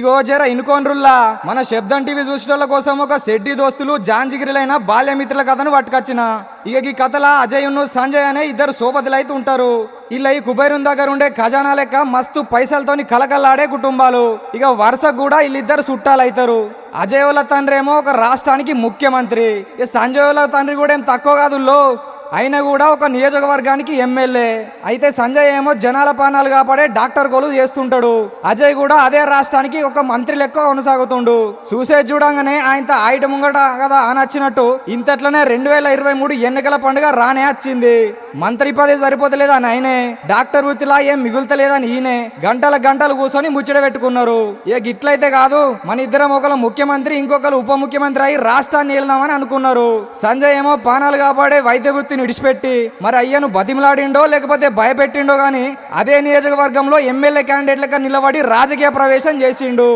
ఇగో జర ఇనుకోన్రుల్లా. మన శబ్దం టీవీ చూసిన కోసం ఒక సెడ్డి దోస్తులు జాంజిగిరిలైన బాల్యమిత్రుల కథను పట్టుకొచ్చిన. ఇక ఈ కథల అజయ్ను సంజయ్ అనే ఇద్దరు సోపతులు అయితే ఉంటారు. ఇలా ఈ కుబేరుని దగ్గర ఉండే ఖజానా లెక్క మస్తు పైసలతోని కలకల్లాడే కుటుంబాలు. ఇక వరుస కూడా వీళ్ళిద్దరు చుట్టాలైతారు అజయ్ వాళ్ళ తండ్రి ఏమో ఒక రాష్ట్రానికి ముఖ్యమంత్రి. ఇక సంజయ్ వాళ్ళ తండ్రి కూడా ఏం తక్కువ కాదు ఆయన అయినా కూడా ఒక నియోజకవర్గానికి ఎమ్మెల్యే అయితే సంజయ్ ఏమో జనాల పానాలు కాపాడే డాక్టర్ గోలు చేస్తుంటాడు. అజయ్ కూడా అదే రాష్ట్రానికి ఒక మంత్రి లెక్క కొనసాగుతుండు. చూసే చూడంగానే ఆయన ఆయట ముంగట కదా అని వచ్చినట్టు ఇంతట్లోనే రెండు వేల ఇరవై మూడు ఎన్నికల పండుగ రానే వచ్చింది మంత్రి పదవి సరిపోతలేదని అని ఆయనే డాక్టర్ వృత్తిలా ఏం మిగులుతలేదని ఈయనే గంటల గంటలు కూర్చొని ముచ్చట పెట్టుకున్నారు. ఏ గిట్లయితే కాదు మన ఇద్దరం ఒకరు ముఖ్యమంత్రి ఇంకొకరు ఉప ముఖ్యమంత్రి అయి రాష్ట్రాన్ని వెళ్దామని అనుకున్నారు. సంజయ్ ఏమో పానాలు కాపాడే వైద్య వృత్తిని విడిచిపెట్టి మరి అయ్యను బతిమలాడిండో లేకపోతే భయపెట్టిండో గాని అదే నియోజకవర్గంలో ఎమ్మెల్యే క్యాండిడేట్లుగా నిలబడి రాజకీయ ప్రవేశం చేసిండు.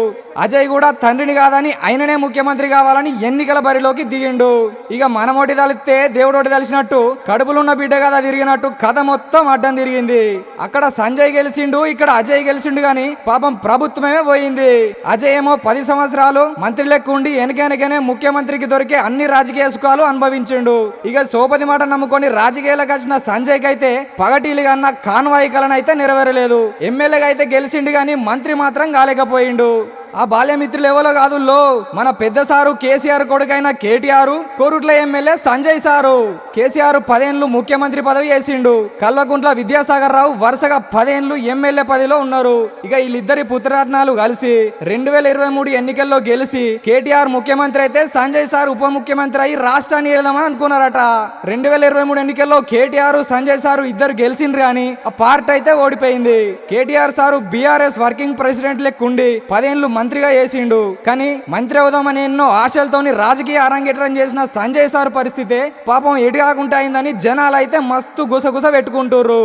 అజయ్ కూడా తండ్రిని కాదని ఆయననే ముఖ్యమంత్రి కావాలని ఎన్నికల బరిలోకి దిగిండు. ఇక మనమోటి తలిస్తే దేవుడోటి తెలిసినట్టు కడుపులున్న బిడ్డ కదా తిరిగినట్టు కథ మొత్తం అడ్డం తిరిగింది. అక్కడ సంజయ్ గెలిచిండు ఇక్కడ అజయ్ గెలిచిండు గాని పాపం ప్రభుత్వమే పోయింది. అజయ్ ఏమో పది సంవత్సరాలు మంత్రి లెక్క ఉండి వెనకెనకనే ముఖ్యమంత్రికి దొరికే అన్ని రాజకీయ సుఖాలు అనుభవించిండు. ఇక సోపతి మాట నమ్ముకొని రాజకీయాలకు వచ్చిన సంజయ్ అయితే పగటీలు కన్నా కాన్వాయి కలన అయితే నెరవేరలేదు. ఎమ్మెల్యేగా అయితే గెలిచిండు కానీ మంత్రి మాత్రం కాలేకపోయిండు. ఆ బాల్యమిత్రులు ఎవరో కాదు లో మన పెద్ద సారు కేసీఆర్ కొడుకైన కేటీఆర్ కోరుట్ల ఎమ్మెల్యే సంజయ్ సారు. కేసీఆర్ పదేండ్లు ముఖ్యమంత్రి పదవి చేసిండు. కల్వకుంట్ల విద్యాసాగర్ రావు వరుసగా పదేండ్లు ఎమ్మెల్యే పదవిలో ఉన్నారు. ఇక వీళ్ళిద్దరి పుత్రరత్నాలు కలిసి రెండు వేల ఇరవై మూడు ఎన్నికల్లో గెలిచి కేటీఆర్ ముఖ్యమంత్రి అయితే సంజయ్ సార్ ఉప ముఖ్యమంత్రి అయి రాష్ట్రాన్ని వెళ్దామని అనుకున్నారట. రెండు వేల ఇరవై మూడు ఎన్నికల్లో కేటీఆర్ సంజయ్ సారు ఇద్దరు గెలిచిండ్రు కానీ ఆ పార్టీ అయితే ఓడిపోయింది. KTR sir BRS working president లెక్కుండి పదేండ్లు మంత్రిగా చేసిండు. కానీ మంత్రి అవుదామని ఎన్నో ఆశలతోని రాజకీయ అరంగేట్రం చేసిన సంజయ్ సార్ పరిస్థితి పాపం ఎటు కాకుండా అయిందని జనాలు అయితే మస్తు గుసగుస పెట్టుకుంటుర్రు.